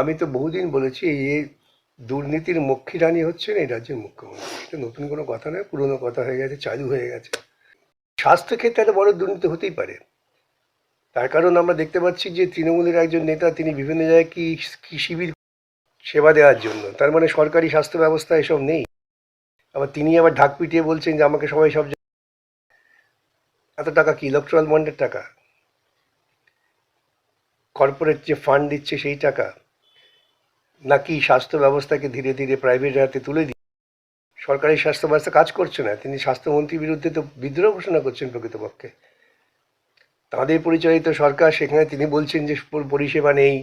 আমি তো বহুদিন বলেছি এই দুর্নীতির মক্ষী রানী হচ্ছেন এই রাজ্যের মুখ্যমন্ত্রী। এটা নতুন কোনো কথা নয়, পুরনো কথা হয়ে গেছে, চালু হয়ে গেছে। স্বাস্থ্যক্ষেত্রে একটা বড় দুর্নীতি হতেই পারে। তার কারণ আমরা দেখতে পাচ্ছি যে তৃণমূলের একজন নেতা, তিনি বিভিন্ন জায়গায় কি কি শিবির সেবা দেওয়ার জন্য। তার মানে সরকারি স্বাস্থ্য ব্যবস্থা এসব নেই। আবার তিনি আবার ঢাক পিটিয়ে বলছেন যে আমাকে সবাই সব এত টাকা কি ইলেকট্রাল বন্ডের টাকা? কর্পোরেট যে ফান্ড দিচ্ছে সেই টাকা। নাকি স্বাস্থ্য ব্যবস্থাকে ধীরে ধীরে প্রাইভেট হাতে তুলে দিয়ে? সরকারি স্বাস্থ্য ব্যবস্থা কাজ করছে না তিনি স্বাস্থ্যমন্ত্রীর বিরুদ্ধে তো বিদ্রোহ ঘোষণা করছেন প্রকৃতপক্ষে। তাঁদের পরিচালিত সরকার সেখানে তিনি বলছেন যে পরিষেবা নেই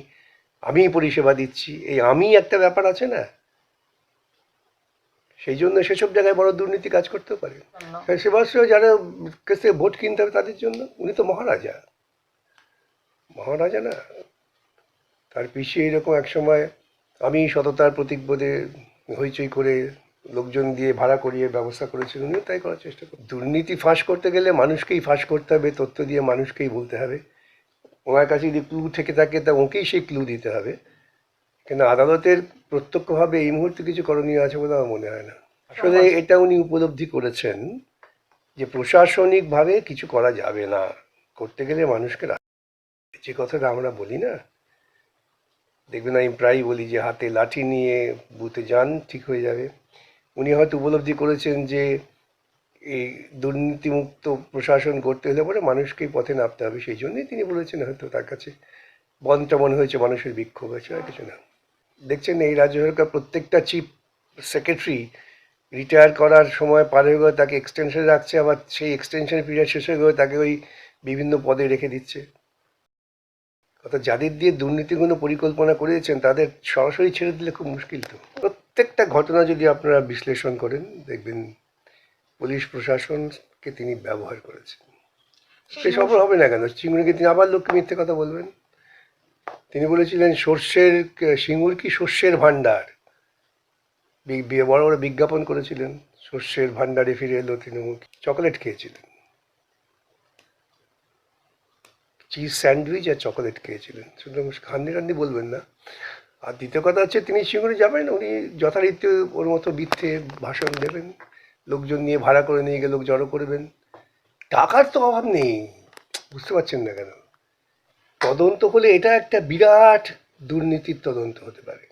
আমি পরিষেবা দিচ্ছি। এই আমি একটা ব্যাপার আছে না? সেই জন্য সেসব জায়গায় বড় দুর্নীতি কাজ করতেও পারে। সেবাশ্রয় যারা কাছে ভোট কিনতে হবে তাদের জন্য উনি তো মহারাজা। মহারাজা না। তার পিছিয়ে এরকম এক সময় আমি সততার প্রতীক বোধে হইচই করে লোকজন দিয়ে ভাড়া করিয়ে ব্যবস্থা করেছিলেন উনিও তাই করার চেষ্টা করেন দুর্নীতি ফাঁস করতে গেলে মানুষকেই ফাঁস করতে হবে তথ্য দিয়ে মানুষকেই বলতে হবে। ওনার কাছে যদি ক্লু থেকে থাকে তা ওকেই সেই ক্লু দিতে হবে। কিন্তু আদালতের প্রত্যক্ষভাবে এই মুহূর্তে কিছু করণীয় আছে বলে আমার মনে হয় না। আসলে এটা উনি উপলব্ধি করেছেন যে প্রশাসনিকভাবে কিছু করা যাবে না। করতে গেলে মানুষকে যে কথাটা আমরা বলি না দেখবেন আমি প্রায়ই বলি যে হাতে লাঠি নিয়ে বুথে যান, ঠিক হয়ে যাবে। উনি হয়তো উপলব্ধি করেছেন যে এই দুর্নীতিমুক্ত প্রশাসন করতে হলে পরে মানুষকেই পথে নামতে হবে, সেই জন্যই তিনি বলেছেন হয়তো তার কাছে বনটা মনে হয়েছে, মানুষের বিক্ষোভ আছে আর কিছু না। দেখছেন এই রাজ্য সরকার প্রত্যেকটা চিফ সেক্রেটারি রিটায়ার করার সময় পার হয়ে গেলে তাকে এক্সটেনশন রাখছে, আবার সেই এক্সটেনশন পিরিয়ড শেষ হয়ে গেলে তাকে ওই বিভিন্ন পদে রেখে দিচ্ছে। অর্থাৎ যাদের দিয়ে দুর্নীতিগুলো পরিকল্পনা করেছেন তাদের সরাসরি ছেড়ে দিলে খুব মুশকিল তো। প্রত্যেকটা ঘটনা যদি আপনারা বিশ্লেষণ করেন দেখবেন পুলিশ প্রশাসনকে তিনি ব্যবহার করেছেন। সে সফল হবে না কেন? চিংড়িকে তিনি আবার লোককে মিথ্যে কথা বলবেন? তিনি বলেছিলেন সর্ষের সিঙ্গুর কি শস্যের ভাণ্ডার? বড় বড় বিজ্ঞাপন করেছিলেন শস্যের ভাণ্ডারে ফিরে এলো তৃণমূল চকলেট খেয়েছিলেন। চিজ স্যান্ডউইচ আর চকলেট খেয়েছিলেন। সুতরাং খান্দি কান্দি বলবেন না। আর দ্বিতীয় কথা হচ্ছে, তিনি সিঙ্গুরে যাবেন, উনি যথারীতি ওর মতো বৃত্তে ভাষণ দেবেন। লোকজন নিয়ে ভাড়া করে নিয়ে গিয়ে লোক জড়ো করবেন। টাকার তো অভাব নেই। বুঝতে পারছেন না কেন? তদন্ত হলে এটা একটা বিরাট দুর্নীতির তদন্ত হতে পারে।